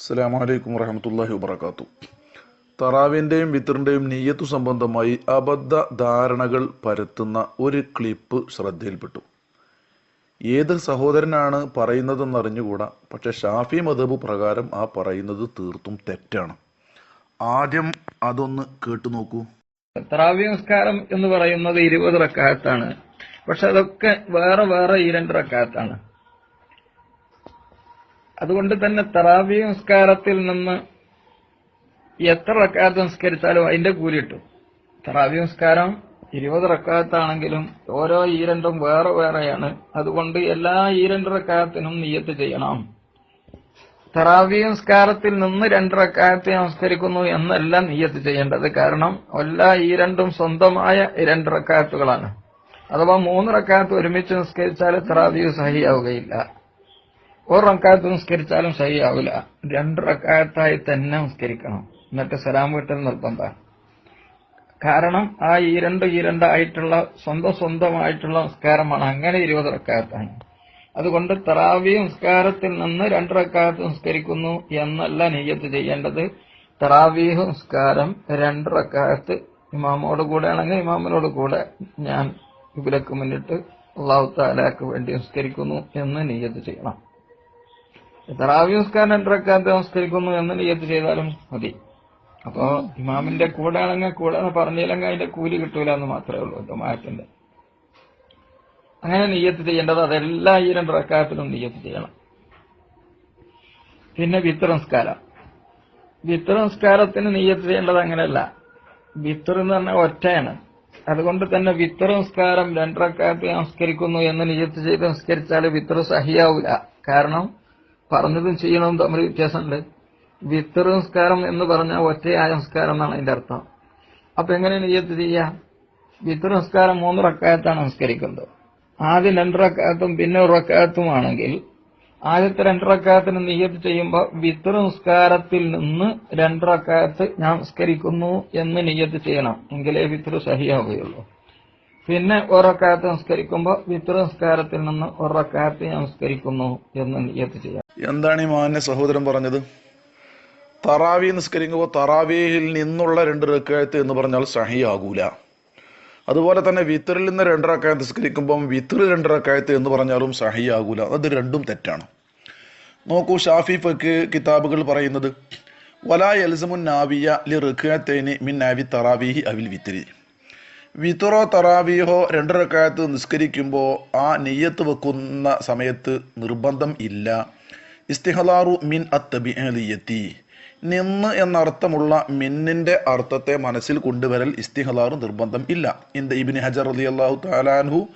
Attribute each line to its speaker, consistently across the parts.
Speaker 1: അസ്സലാമു വലൈക്കും വറഹമത്തല്ലാഹി വബർക്കാത്തു തറാവിന്റെയും വിത്തറിന്റെയും നീയത്തു സംബന്ധമായി അബദ്ധ ധാരണകൾ പരത്തുന്ന ഒരു ക്ലിപ്പ് ശ്രദ്ധയിൽപ്പെട്ടു. ഏത് സഹോദരനാണ് പറയുന്നതെന്ന് അറിഞ്ഞുകൂടാ. പക്ഷെ ഷാഫി മദബ് പ്രകാരം ആ പറയുന്നത് തീർത്തും തെറ്റാണ്. ആദ്യം അതൊന്ന് കേട്ടു നോക്കൂ.
Speaker 2: തറാവി നമസ്കാരം എന്ന് പറയുന്നത് ഇരുപത് റക്കാത്താണ് പക്ഷെ അതൊക്കെ വേറെ വേറെ ഈ രണ്ട് റക്കായത്താണ്. അതുകൊണ്ട് തന്നെ തറാവി നമസ്കാരത്തിൽ നിന്ന് എത്ര റക്കാത്ത് നിസ്കരിച്ചാലും അതിന്റെ കൂലി കിട്ടും. തറാവി നമസ്കാരം ഇരുപത് റക്കാത്താണെങ്കിലും ഓരോ ഈരണ്ടും രണ്ടും വേറെ വേറെയാണ്. അതുകൊണ്ട് എല്ലാ ഈരണ്ട് റക്കാത്തിനും നീയത്ത് ചെയ്യണം. തറാവി നമസ്കാരത്തിൽ നിന്ന് രണ്ട് റക്കായത്തെ നമസ്കരിക്കുന്നു എന്നല്ല നീയത്ത് ചെയ്യേണ്ടത്. കാരണം എല്ലാ ഈ രണ്ടും സ്വന്തമായ രണ്ട് റക്കായത്തുകളാണ് അഥവാ മൂന്ന് റക്കായത്ത് ഒരുമിച്ച് നിസ്കരിച്ചാൽ തറാവി സഹിയാവുകയില്ല. ഒരു റക്കായത്ത് നിസ്കരിച്ചാലും ശരിയാവില്ല രണ്ട് റക്കായത്തായി തന്നെ നിസ്കരിക്കണം. എന്നിട്ട് സലാം വീട്ടിൽ നിർബന്ധം. കാരണം ആ ഈ രണ്ട് ഈ രണ്ടായിട്ടുള്ള സ്വന്തം സ്വന്തമായിട്ടുള്ള നിസ്കാരമാണ് അങ്ങനെ ഇരുപത് റക്കായത്താണ് അതുകൊണ്ട് തറാവി നിസ്കാരത്തിൽ നിന്ന് രണ്ട് റക്കാത്ത് നിസ്കരിക്കുന്നു എന്നല്ല നെയ്യത്ത് ചെയ്യേണ്ടത്. തറാവീഹ് നിസ്കാരം രണ്ട് റക്കാത്ത് ഇമാമോട് കൂടെ ആണെങ്കിൽ ഇമാമിനോട് കൂടെ ഞാൻ ഇവരക്ക് മുന്നിട്ട് അള്ളാഹു താലാക്ക് വേണ്ടി നിസ്കരിക്കുന്നു എന്ന് നെയ്യത്ത് ചെയ്യണം. തറാവി നിസ്കാരം രണ്ട് നമസ്കരിക്കുന്നു എന്ന് നിയത്ത് ചെയ്താലും മതി. അപ്പോ ഇമാമിന്റെ കൂടെ ആണെങ്കിൽ കൂടെ എന്ന് പറഞ്ഞില്ലെങ്കിൽ അതിന്റെ കൂലി കിട്ടൂല എന്ന് മാത്രമേ ഉള്ളൂ ജമാഅത്തിന്റെ അങ്ങനെ നിയ്യത്ത് ചെയ്യേണ്ടത് അതെല്ലാ ഈ രണ്ട് റക്കാത്തിലും നിയ്യത്ത് ചെയ്യണം. പിന്നെ വിത്ര വിത്രംസ്കാരത്തിന് നിയ്യത്ത് ചെയ്യേണ്ടത് അങ്ങനെയല്ല. വിത്ര എന്ന് പറഞ്ഞാൽ ഒറ്റയാണ്. അതുകൊണ്ട് തന്നെ വിത്ര നിസ്കാരം രണ്ടറക്കാലത്ത് നമസ്കരിക്കുന്നു എന്ന് നിയ്യത്ത് ചെയ്ത് നമസ്കരിച്ചാൽ വിത്ര സഹിയാവില്ല കാരണം പറഞ്ഞതും ചെയ്യണതും തമ്മിൽ വ്യത്യാസമുണ്ട്. വിത്ര നിസ്കാരം എന്ന് പറഞ്ഞാൽ ഒറ്റയായ നിസ്കാരം എന്നാണ് അതിന്റെ അർത്ഥം. അപ്പൊ എങ്ങനെ നിയ്യത്ത് ചെയ്യാം വിത്തർ നിസ്കാരം മൂന്ന് റക്കായത്താണ് സംസ്കരിക്കുന്നത് ആദ്യം രണ്ട് റക്കായത്തും പിന്നെ ഒരു റക്കായത്തുമാണെങ്കിൽ ആദ്യത്തെ രണ്ട് റക്കായത്തിന് നിയ്യത്ത് ചെയ്യുമ്പോൾ വിത്തർ നിസ്കാരത്തിൽ നിന്ന് രണ്ട് റക്കായത്ത് ഞാൻ നിസ്കരിക്കുന്നു എന്ന് നിയ്യത്ത് ചെയ്യണം. എങ്കിലേ വിത്ര സഹിയാവുകയുള്ളൂ. പിന്നെ ഒരക്കായത്ത് നിസ്കരിക്കുമ്പോൾ വിത്തർ നിസ്കാരത്തിൽ നിന്ന് ഒരക്കായത്ത് ഞാൻ നിസ്കരിക്കുന്നു എന്ന് നിയ്യത്ത് ചെയ്യാം
Speaker 1: എന്താണ് ഈ മാന്യ സഹോദരൻ പറഞ്ഞത്? തറാവി നിസ്കരിക്കുമ്പോൾ തറാവിയിൽ നിന്നുള്ള രണ്ട് റക്കായത്ത് എന്ന് പറഞ്ഞാൽ സഹിയാകൂല. അതുപോലെ തന്നെ വിത്തറിൽ നിന്ന് രണ്ടരക്കായത്ത് നിസ്കരിക്കുമ്പം വിത്തറിൽ രണ്ടരക്കായത്ത് എന്ന് പറഞ്ഞാലും സഹിയാകൂല. അത് രണ്ടും തെറ്റാണ്. നോക്കൂ ഷാഫി ഫക്ക് കിതാബുകൾ പറയുന്നത് വലാ എൽസമുൻ നാവിയ ലി റുഖത്തേനി മിൻ നാവി തറാവീഹി അവിൽ വിത്തിരി വിത്തറോ തറാവിയോ രണ്ടരക്കായത്ത് നിസ്കരിക്കുമ്പോൾ ആ നെയ്യത്ത് വെക്കുന്ന സമയത്ത് നിർബന്ധം ഇല്ല. ഇസ്തിഹലാറു മിൻ അത്തബിയത്തി നിന്ന് എന്നർത്ഥമുള്ള മിന്നിന്റെ അർത്ഥത്തെ മനസ്സിൽ കൊണ്ടുവരൽ ഇസ്തിഹലാറു നിർബന്ധം ഇല്ല. ഇന്ത ഇബിന് ഹജർ അലി അള്ളാഹു താലാൻഹു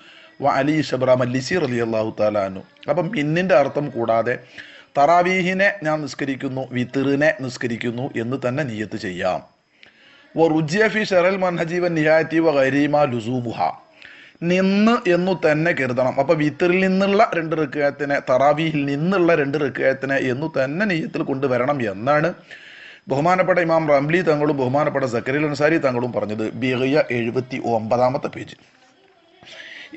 Speaker 1: വ അലി ഷബ്രാം അല്ലിസീർ അലി അള്ളാഹു താലാൻഹു അപ്പം മിന്നിന്റെ അർത്ഥം കൂടാതെ തറാവീഹിനെ ഞാൻ നിസ്കരിക്കുന്നു വിത്തിറിനെ നിസ്കരിക്കുന്നു എന്ന് തന്നെ നിയത്ത് ചെയ്യാം. വ റുജിയ ഫി ഷറൽ മൻഹജീവൻ നിഹായത്തി വ ഗരീമ ലുസൂമുഹ നിന്ന് എന്നു തന്നെ കരുതണം. അപ്പൊ വിത്തറിൽ നിന്നുള്ള രണ്ട് റിക്കയത്തിനെ തറാവിയിൽ നിന്നുള്ള രണ്ട് റിക്കയത്തിനെ എന്നു തന്നെ നെയ്യത്തിൽ കൊണ്ടുവരണം എന്നാണ് ബഹുമാനപ്പെട്ട ഇമാം റംലി തങ്ങളും ബഹുമാനപ്പെട്ട സക്കരിൽ അൻസാരി തങ്ങളും പറഞ്ഞത്. ബിഹയ എഴുപത്തി ഒമ്പതാമത്തെ പേജ്.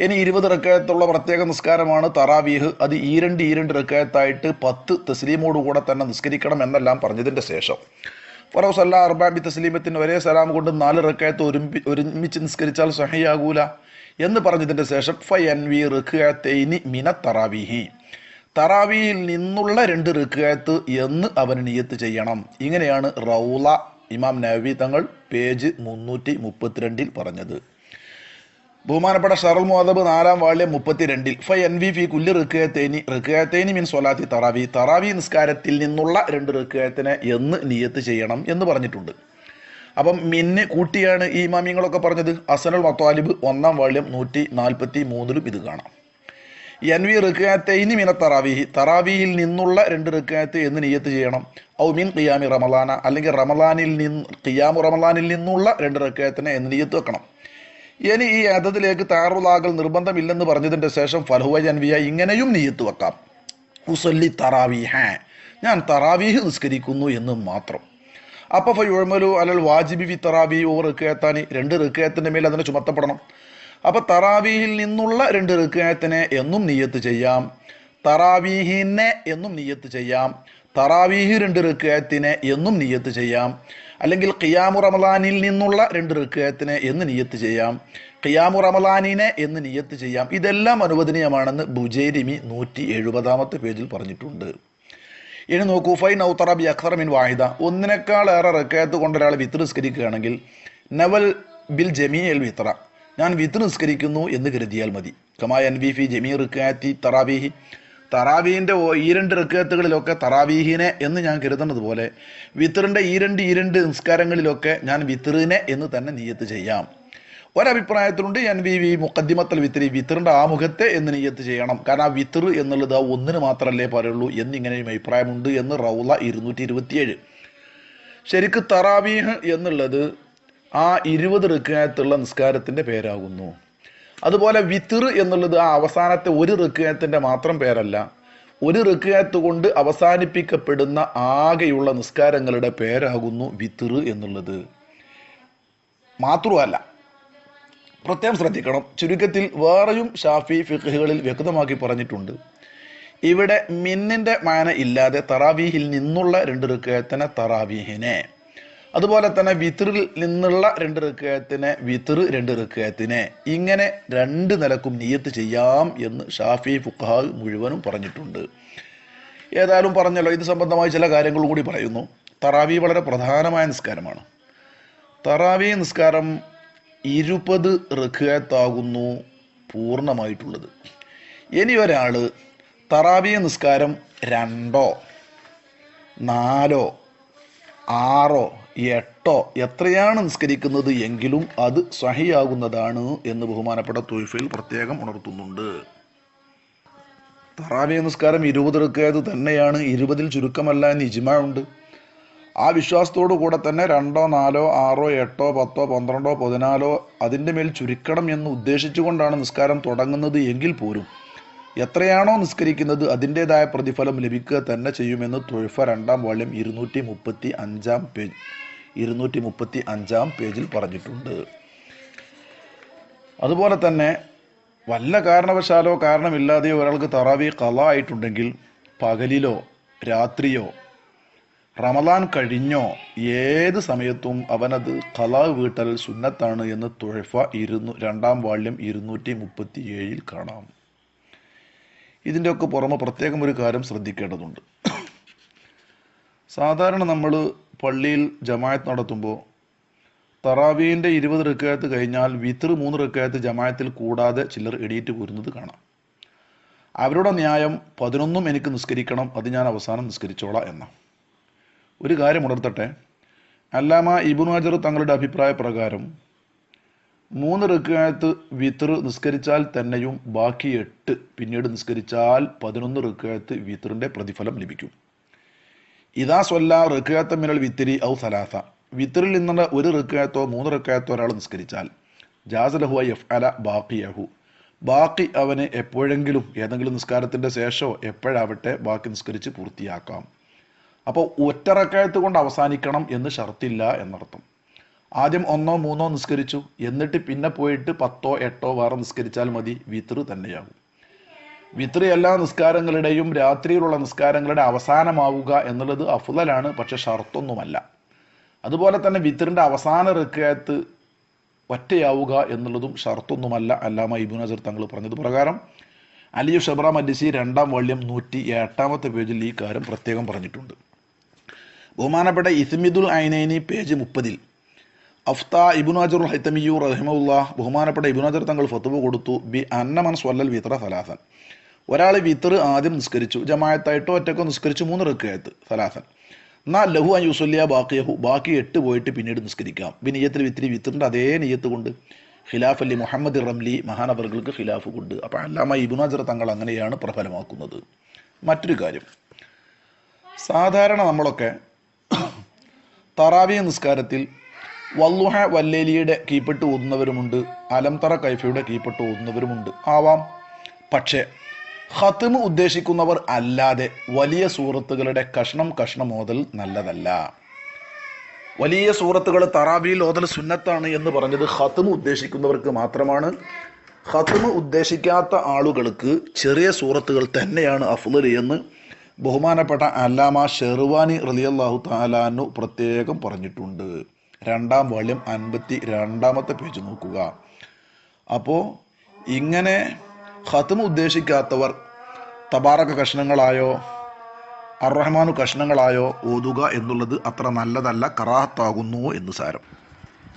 Speaker 1: ഇനി ഇരുപത് റക്കായത്തുള്ള പ്രത്യേക നിസ്കാരമാണ് തറാവീഹ്. അത് ഈ രണ്ട് ഈ രണ്ട് റക്കായത്തായിട്ട് പത്ത് തസ്ലീമോട് കൂടെ തന്നെ നിസ്കരിക്കണം എന്നെല്ലാം പറഞ്ഞതിന്റെ ശേഷം. ഫറോസ് അല്ല അർബാബി തസ്ലീമത്തിന് ഒരേ സലാം കൊണ്ട് നാല് റക്കായത്ത് ഒരുമി ഒരുമിച്ച് നിസ്കരിച്ചാൽ സഹിയാകൂല. എന്ന് പറഞ്ഞതിന് ശേഷം ഫ എൻ വി റുഖ്യത്തൈനി മിന തറാവീഹി. തറാവിയിൽ നിന്നുള്ള രണ്ട് റുഖ്യത്ത് എന്ന് അവൻ നിയത്ത് ചെയ്യണം. ഇങ്ങനെയാണ് റൗല ഇമാം നവി തങ്ങൾ പേജ് മുന്നൂറ്റി മുപ്പത്തിരണ്ടിൽ പറഞ്ഞത്. ബഹുമാനപ്പെട്ട ഷറൽ മുഹദബ് നാലാം വാള്യം മുപ്പത്തിരണ്ടിൽ ഫൈ എൻ വി ഫി കുല്ലി റിക്കയത്തേനി റിക്കയത്തേനി മീൻ സൊലാത്തി തറാവി തറാവി നിസ്കാരത്തിൽ നിന്നുള്ള രണ്ട് റിക്കയത്തിനെ എന്ന് നിയത്ത് ചെയ്യണം എന്ന് പറഞ്ഞിട്ടുണ്ട്. അപ്പം മിന്ന് കൂട്ടിയാണ് ഈ ഇമാമിയങ്ങളൊക്കെ പറഞ്ഞത്. അസനുൽ മത്താലിബ് ഒന്നാം വാള്യം നൂറ്റി നാൽപ്പത്തി മൂന്നിലും ഇത് കാണാം. എൻ വി റുഖാത്തൈനി മിന തറാവിഹി. തറാവീഹിൽ നിന്നുള്ള രണ്ട് റിക്കാത്ത് എന്ന് നിയത്ത് ചെയ്യണം. ഔ മിൻ ഖിയാമി റമലാന അല്ലെങ്കിൽ റമലാനിൽ നിന്ന് ഖിയാമു റമലാനിൽ നിന്നുള്ള രണ്ട് റിക്കാത്തിനെ എന്ന് നിയത്ത് വെക്കണം. ഇനി ഈ അതതിലേക്ക് താറുലാകൽ നിർബന്ധമില്ലെന്ന് പറഞ്ഞതിന്റെ ശേഷം ഫലഹുവ ജൻവിയ ഇങ്ങനെയും നെയ്യത്ത് വെക്കാം. ഉസല്ലി തറാവീഹ. ഞാൻ തറാവീഹ് നിസ്കരിക്കുന്നു എന്ന് മാത്രം. അപ്പൊ ഫയുഴമലു അലൽ വാജിബി വി തറാവി ഓ റിക്കയത്താനി രണ്ട് റിക്കയത്തിന്റെ മേൽ അതിനെ ചുമത്തപ്പെടണം. അപ്പൊ തറാവീഹിൽ നിന്നുള്ള രണ്ട് റിക്കയത്തിനെ എന്നും നീയത്ത് ചെയ്യാം. തറാവീഹിനെ എന്നും നീയത്ത് ചെയ്യാം. തറാവീഹ് രണ്ട് റിക്കയത്തിനെ എന്നും നീയത്ത് ചെയ്യാം. അല്ലെങ്കിൽ ഖിയാമു റമലാനിൽ നിന്നുള്ള രണ്ട് റിക്കയത്തിനെ എന്ന് നീയത്ത് ചെയ്യാം. ഖിയാമു റമലാനിനെ എന്ന് നീയത്ത് ചെയ്യാം. ഇതെല്ലാം അനുവദനീയമാണെന്ന് ബുജേരിമി നൂറ്റി എഴുപതാമത്തെ പേജിൽ പറഞ്ഞിട്ടുണ്ട്. ഇനി നോക്കൂ ഫൈൻ ഔത്തറബി അഖ്സറ മിൻ വാഹിദ. ഒന്നിനേക്കാളേറെ റക്കയത്ത് കൊണ്ട് ഒരാൾ വിത്ത് നിസ്കരിക്കുകയാണെങ്കിൽ നവൽ ബിൽ ജമീ എൽ വിത്ര ഞാൻ വിത്ത് നിസ്കരിക്കുന്നു എന്ന് കരുതിയാൽ മതി. കമായ എൻ ബി ഫി ജമീ റിക്കാത്തി തറാബീഹി തറാബീഹിന്റെ ഈ രണ്ട് റിക്കയത്തുകളിലൊക്കെ തറാബീഹിനെ എന്ന് ഞാൻ കരുതുന്നത് പോലെ വിത്തറിന്റെ ഈ രണ്ട് ഈ രണ്ട് നിസ്കാരങ്ങളിലൊക്കെ ഞാൻ വിത്തറിനെ എന്ന് തന്നെ നീയത്ത് ചെയ്യാം. ഒരഭിപ്രായത്തിലുണ്ട്. ഞാൻ വി വി മുക്കദ്ദിമത്തൽ വിത്തിരി വിത്തറിന്റെ ആമുഖത്തെ എന്ന് നിയത്ത് ചെയ്യണം. കാരണം ആ വിത്തർ എന്നുള്ളത് ആ ഒന്നിന് മാത്രമല്ലേ പറയുള്ളൂ എന്നിങ്ങനെയും അഭിപ്രായമുണ്ട് എന്ന് റൗല ഇരുന്നൂറ്റി ഇരുപത്തിയേഴ് ശരിക്ക് തറാവീഹ് എന്നുള്ളത് ആ ഇരുപത് ഋക്കായത്തുള്ള നിസ്കാരത്തിന്റെ പേരാകുന്നു. അതുപോലെ വിത്തിർ എന്നുള്ളത് ആ അവസാനത്തെ ഒരു ഋക്കായത്തിന്റെ മാത്രം പേരല്ല. ഒരു ഋക്കായത്ത് കൊണ്ട് അവസാനിപ്പിക്കപ്പെടുന്ന ആകെയുള്ള നിസ്കാരങ്ങളുടെ പേരാകുന്നു വിത്തിർ എന്നുള്ളത്. മാത്രമല്ല പ്രത്യേകം ശ്രദ്ധിക്കണം. ചുരുക്കത്തിൽ വേറെയും ഷാഫി ഫിഖുകളിൽ വ്യക്തമാക്കി പറഞ്ഞിട്ടുണ്ട്. ഇവിടെ മിന്നിന്റെ മാന ഇല്ലാതെ തറാവീഹിൽ നിന്നുള്ള രണ്ട് ഋക്കയത്തിനെ തറാവീഹിനെ. അതുപോലെ തന്നെ വിത്തറിൽ നിന്നുള്ള രണ്ട് ഋക്കയത്തിനെ വിത്തർ രണ്ട് ഋക്കയത്തിനെ ഇങ്ങനെ രണ്ട് നിലക്കും നീയത്ത് ചെയ്യാം എന്ന് ഷാഫി ഫുഖാ മുഴുവനും പറഞ്ഞിട്ടുണ്ട്. ഏതായാലും പറഞ്ഞല്ലോ ഇത് സംബന്ധമായി ചില കാര്യങ്ങൾ കൂടി പറയുന്നു. തറാവി വളരെ പ്രധാനമായ നിസ്കാരമാണ്. തറാവി നിസ്കാരം ഇരുപത് ഋഖയത്താകുന്നു പൂർണമായിട്ടുള്ളത്. ഇനി ഒരാൾ തറാവിയ നിസ്കാരം രണ്ടോ നാലോ ആറോ എട്ടോ എത്രയാണ് നിസ്കരിക്കുന്നത് എങ്കിലും അത് സഹിയാകുന്നതാണ് എന്ന് ബഹുമാനപ്പെട്ട തൊയ്ഫയിൽ പ്രത്യേകം ഉണർത്തുന്നുണ്ട്. തറാവിയ നിസ്കാരം ഇരുപത് ഋഖയത് തന്നെയാണ്. ഇരുപതിൽ ചുരുക്കമല്ല എന്ന് ഇജ്മാ ഉണ്ട്. ആ വിശ്വാസത്തോടു കൂടെ തന്നെ രണ്ടോ നാലോ ആറോ എട്ടോ പത്തോ പന്ത്രണ്ടോ പതിനാലോ അതിന്റെ മേൽ ചുരുക്കണം എന്ന് ഉദ്ദേശിച്ചുകൊണ്ടാണ് നിസ്കാരം തുടങ്ങുന്നത് എങ്കിൽ പോലും. എത്രയാണോ നിസ്കരിക്കുന്നത് അതിന്റെതായ പ്രതിഫലം ലഭിക്കുക തന്നെ ചെയ്യുമെന്ന് തൊഴിഫ രണ്ടാം വോള്യം ഇരുന്നൂറ്റി മുപ്പത്തി അഞ്ചാം പേജ് ഇരുന്നൂറ്റി മുപ്പത്തി അഞ്ചാം പേജിൽ പറഞ്ഞിട്ടുണ്ട്. അതുപോലെ തന്നെ വല്ല കാരണവശാലോ കാരണമില്ലാതെയോ ഒരാൾക്ക് തറാവി കല ആയിട്ടുണ്ടെങ്കിൽ പകലിലോ രാത്രിയോ റമദാൻ കഴിഞ്ഞോ ഏത് സമയത്തും അവനത് കലാവ് വീട്ടൽ സുന്നത്താണ് എന്ന് തുഴഫ ഇരുന്നു രണ്ടാം വാള്യം ഇരുന്നൂറ്റി മുപ്പത്തി ഏഴിൽ കാണാം. ഇതിന്റെയൊക്കെ പുറമെ പ്രത്യേകം ഒരു കാര്യം ശ്രദ്ധിക്കേണ്ടതുണ്ട്. സാധാരണ നമ്മൾ പള്ളിയിൽ ജമായത്ത് നടത്തുമ്പോൾ തറാവീന്റെ ഇരുപത് റെക്കായത്ത് കഴിഞ്ഞാൽ വിത്ര മൂന്ന് റെക്കായത്ത് ജമായത്തിൽ കൂടാതെ ചിലർ എടിയിട്ട് പോരുന്നത് കാണാം. അവരുടെ ന്യായം പതിനൊന്നും എനിക്ക് നിസ്കരിക്കണം അത് ഞാൻ അവസാനം നിസ്കരിച്ചോളാം എന്ന ഒരു കാര്യം ഉണർത്തട്ടെ. അല്ലാമ ഇബുൻ ഹജർ തങ്ങളുടെ അഭിപ്രായ പ്രകാരം മൂന്ന് റിക്കായത്ത് വിത്തർ നിസ്കരിച്ചാൽ തന്നെയും ബാക്കി എട്ട് പിന്നീട് നിസ്കരിച്ചാൽ പതിനൊന്ന് റിക്കായത്ത് വിത്തറിന്റെ പ്രതിഫലം ലഭിക്കും. ഇതാ സ്വല്ല റെക്കായത്ത മിനൽ വിത്തിരി ഔ സലാസ. വിത്തറിൽ നിന്നുള്ള ഒരു റിക്കായത്തോ മൂന്ന് റിക്കായത്തോ ഒരാൾ നിസ്കരിച്ചാൽ ജാസലഹു എഫ് അല ബാക്കിയഹു ബാക്കി അവന് എപ്പോഴെങ്കിലും ഏതെങ്കിലും നിസ്കാരത്തിന്റെ ശേഷമോ എപ്പോഴാവട്ടെ ബാക്കി നിസ്കരിച്ച് പൂർത്തിയാക്കാം. അപ്പോൾ ഒറ്റ റക്കായത്ത് കൊണ്ട് അവസാനിക്കണം എന്ന് ഷർത്തില്ല എന്നർത്ഥം. ആദ്യം ഒന്നോ മൂന്നോ നിസ്കരിച്ചു. എന്നിട്ട് പിന്നെ പോയിട്ട് പത്തോ എട്ടോ വേറെ നിസ്കരിച്ചാൽ മതി. വിത്രു തന്നെയാകും. വിത്ർ എല്ലാ നിസ്കാരങ്ങളുടെയും രാത്രിയിലുള്ള നിസ്കാരങ്ങളുടെ അവസാനമാവുക എന്നുള്ളത് അഫുതലാണ് പക്ഷെ ഷർത്തൊന്നുമല്ല. അതുപോലെ തന്നെ വിത്രിന്റെ അവസാന റക്കായത്ത് ഒറ്റയാവുക എന്നുള്ളതും ഷർത്തൊന്നുമല്ല. അല്ലാമ ഇബുൻ നസർ തങ്ങൾ പറഞ്ഞത് പ്രകാരം അലിയു ഷബ്ര മദ്ദിസി രണ്ടാം വള്യം നൂറ്റി എട്ടാമത്തെ പേജിൽ ഈ കാര്യം പ്രത്യേകം പറഞ്ഞിട്ടുണ്ട്. ബഹുമാനപ്പെട്ട ഇസ്മിദുൽ ഐനൈനി പേജ് മുപ്പതിൽ. അഫ്ത ഇബുൻ അജർ ഹൈത്തമിയു റഹിമുല്ല ബഹുമാനപ്പെട്ട ഇബുൻ അജർ തങ്ങൾ ഫത്തുവ കൊടുത്തു ബി അന്നമൻ സ്വല്ലൽ വിത്ര സലാസൻ. ഒരാൾ വിത്തർ ആദ്യം നിസ്കരിച്ചു ജമായത്തായിട്ടോ ഒറ്റക്കോ നിസ്കരിച്ചു മൂന്ന് റക്കയത്ത് സലാസൻ. എന്നാൽ ലഹു അൻ യുസല്ലിയ ബാക്കിയഹു ബാക്കി എട്ട് പോയിട്ട് പിന്നീട് നിസ്കരിക്കാം. ബി നിയത്തിൽ വിത്തിരി വിത്തറിന്റെ അതേ നിയത്ത് കൊണ്ട് ഖിലാഫ് അലി മുഹമ്മദ് റംലി മഹാനവറുകൾക്ക് ഖിലാഫ് കൊണ്ട്. അപ്പോൾ അല്ലാമ ഇബുൻ അജർ തങ്ങൾ അങ്ങനെയാണ് പ്രബലമാക്കുന്നത്. മറ്റൊരു കാര്യം സാധാരണ നമ്മളൊക്കെ തറാവിയ നിസ്കാരത്തിൽ വല്ലുഹ വല്ലേലിയുടെ കീപ്പെട്ട് ഓതുന്നവരുമുണ്ട് അലംതറ കൈഫയുടെ കീപ്പെട്ട് ഓതുന്നവരുമുണ്ട് ആവാം. പക്ഷേ ഹത്തിമ് ഉദ്ദേശിക്കുന്നവർ അല്ലാതെ വലിയ സൂറത്തുകളുടെ കഷ്ണം കഷ്ണം ഓതൽ നല്ലതല്ല. വലിയ സൂറത്തുകൾ തറാബിയിൽ ഓതൽ സുന്നത്താണ് എന്ന് പറഞ്ഞത് ഹത്തിമ് ഉദ്ദേശിക്കുന്നവർക്ക് മാത്രമാണ്. ഹത്തിമ് ഉദ്ദേശിക്കാത്ത ആളുകൾക്ക് ചെറിയ സൂറത്തുകൾ തന്നെയാണ് അഫ്ലൽ എന്ന് ബഹുമാനപ്പെട്ട അല്ലാമ ഷെർവാനി റലിയല്ലാഹു താലാനു പ്രത്യേകം പറഞ്ഞിട്ടുണ്ട്. രണ്ടാം വാള്യം അൻപത്തി രണ്ടാമത്തെ പേജ് നോക്കുക. അപ്പോൾ ഇങ്ങനെ ഹത്തും ഉദ്ദേശിക്കാത്തവർ തബാറക കഷ്ണങ്ങളായോ അറഹ്മാനു കഷ്ണങ്ങളായോ ഓതുക എന്നുള്ളത് അത്ര നല്ലതല്ല കറാഹത്താകുന്നു എന്ന് സാരം.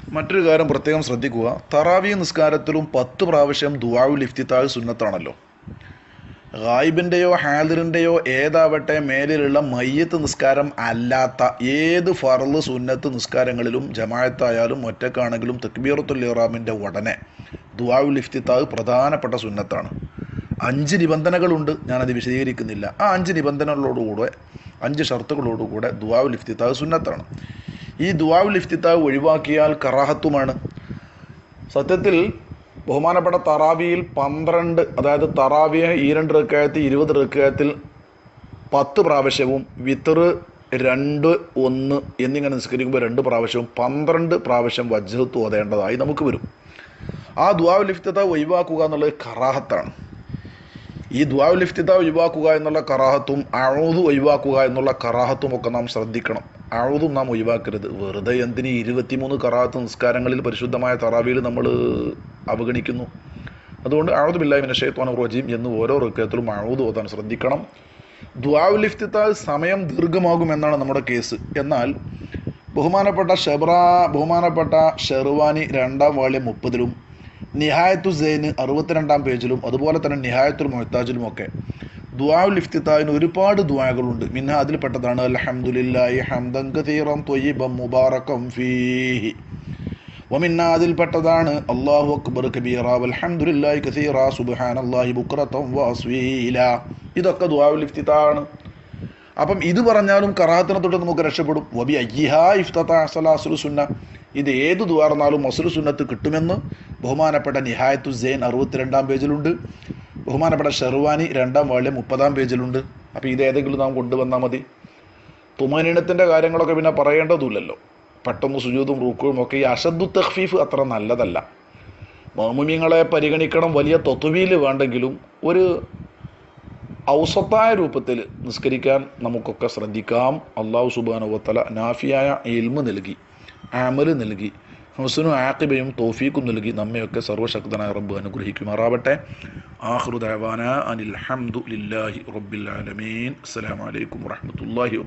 Speaker 1: മറ്റൊരു കാര്യം പ്രത്യേകം ശ്രദ്ധിക്കുക. തറാവി നിസ്കാരത്തിലും പത്ത് പ്രാവശ്യം ദുവാവുൽ ഇഫ്തിത്താഴ് സുന്നത്താണല്ലോ. ഗായിബിന്റെയോ ഹാദിറിന്റെയോ ഏതാവട്ടെ മേലിലുള്ള മയ്യത്ത് നിസ്കാരം അല്ലാത്ത ഏത് ഫറൽ സുന്നത്ത് നിസ്കാരങ്ങളിലും ജമായത്തായാലും ഒറ്റക്കാണെങ്കിലും തക്ബീറത്തുൽ ഇറാമിന്റെ ഉടനെ ദുവാവുൽ ഇഫ്തിത്താവ് പ്രധാനപ്പെട്ട സുന്നത്താണ്. അഞ്ച് നിബന്ധനകളുണ്ട് ഞാനത് വിശദീകരിക്കുന്നില്ല. ആ അഞ്ച് നിബന്ധനകളോടുകൂടെ അഞ്ച് ഷർത്തുകളോടുകൂടെ ദുവാവുൽ ഇഫ്തിത്താവ് സുന്നത്താണ്. ഈ ദുവാവുൽ ഇഫ്തിത്താവ് ഒഴിവാക്കിയാൽ കറാഹത്തുമാണ്. സത്യത്തിൽ ബഹുമാനപ്പെട്ട തറാവിയിൽ പന്ത്രണ്ട് അതായത് തറാവിയ ഈ രണ്ട് റിക്കായത്തിൽ ഇരുപത് റിക്കായത്തിൽ പത്ത് പ്രാവശ്യവും വിത്തറ് രണ്ട് ഒന്ന് എന്നിങ്ങനെ നിസ്കരിക്കുമ്പോൾ രണ്ട് പ്രാവശ്യവും പന്ത്രണ്ട് പ്രാവശ്യം വജ്രത്ത് ഓതേണ്ടതായി നമുക്ക് വരും. ആ ദ്വാവ് ലിഫ്തത ഒഴിവാക്കുക എന്നുള്ളത് കറാഹത്താണ്. ഈ ദ്വാവ് ലിഫ്തത ഒഴിവാക്കുക എന്നുള്ള കറാഹത്തും അഴുതു ഒഴിവാക്കുക എന്നുള്ള കറാഹത്തും ഒക്കെ നാം ശ്രദ്ധിക്കണം. അഴുതും നാം ഒഴിവാക്കരുത്. വെറുതെ എന്തിന് ഇരുപത്തിമൂന്ന് കറാത്ത് നിസ്കാരങ്ങളിൽ പരിശുദ്ധമായ തറാവിയിൽ നമ്മൾ അവഗണിക്കുന്നു? അതുകൊണ്ട് അഴുതു ബില്ലാഹിമിനെ ഷെയ്ത്വാൻ റോജീം എന്ന് ഓരോ റിക്കത്തിലും അഴുതു ഓതാൻ ശ്രദ്ധിക്കണം. ദ്വാവുലിഫ്തിത്താൽ സമയം സമയം ദീർഘമാകുമെന്നാണ് നമ്മുടെ കേസ്. എന്നാൽ ബഹുമാനപ്പെട്ട ഷെബ്ര ബഹുമാനപ്പെട്ട ഷെർവാനി രണ്ടാം വാള്യം മുപ്പതിലും നിഹായത്തു സെയിന് അറുപത്തിരണ്ടാം പേജിലും അതുപോലെ തന്നെ നിഹായത്തുൽ മൊഹത്താജിലും ഒക്കെ ദുആഉൽ ഇഫ്തിത്താഹിന് ഒരുപാട് ദുആകളുണ്ട്. മിന്ന അതിൽപ്പെട്ടതാണ് അൽഹംദുലില്ലാഹി ഹംദൻ കതീറൻ ത്വയ്യിബൻ മുബാറകം ഫീഹി. വമിന്ന അതിൽപ്പെട്ടതാണ് അല്ലാഹു അക്ബർ കബീറ വൽഹംദുലില്ലാഹി കസീറ സുബ്ഹാനല്ലാഹി ബുക്റതൻ വഅസ്വീല. ഇതൊക്കെ ദുആഉൽ ഇഫ്തിത്താഹാണ് അപ്പം ഇത് പറഞ്ഞാലും കറാത്തിനെ തൊട്ട് നമുക്ക് രക്ഷപ്പെടും. വബി അയ്യിഹാ ഇഫ്തത്ത അസലാസുൽ സുന്ന. ഇത് ഏത് ദ്വാർന്നാലും മസുൽ സുന്നത്ത് കിട്ടുമെന്ന് ബഹുമാനപ്പെട്ട നിഹായത്തു സെയിൻ അറുപത്തിരണ്ടാം പേജിലുണ്ട്. ബഹുമാനപ്പെട്ട ഷെർവാനി രണ്ടാം വാള്യം മുപ്പതാം പേജിലുണ്ട്. അപ്പോൾ ഇത് ഏതെങ്കിലും നാം കൊണ്ടുവന്നാൽ മതി. തുമനീണത്തിന്റെ കാര്യങ്ങളൊക്കെ പിന്നെ പറയേണ്ടതുമില്ലല്ലോ. പെട്ടെന്ന് സുജൂതും റൂക്കും ഒക്കെ ഈ അഷദ്ദു തഖ്ഫീഫ് അത്ര നല്ലതല്ല. മാമുമ്യങ്ങളെ പരിഗണിക്കണം വലിയ തൊത്തുവിയിൽ വേണ്ടെങ്കിലും ഒരു ഔസത്തായ രൂപത്തിൽ നിസ്കരിക്കാൻ നമുക്കൊക്കെ ശ്രദ്ധിക്കാം. അള്ളാഹു സുബാനുവത്തല നാഫിയായ എൽമ് നൽകി ആമൽ നൽകി. ഹുസനും ആക്കിബയും തോഫീക്കും നൽകി നമ്മയൊക്കെ സർവശക്തനായ റബ്ബ് അനുഗ്രഹിക്കുമാറാവട്ടെ. ആഹ്റുദാന അനിൽ ഹംദു ലില്ലാഹി റബ്ബിൽ ആലമീൻ. അസ്സലാമു അലൈക്കും വറഹ്മത്തുള്ളാഹി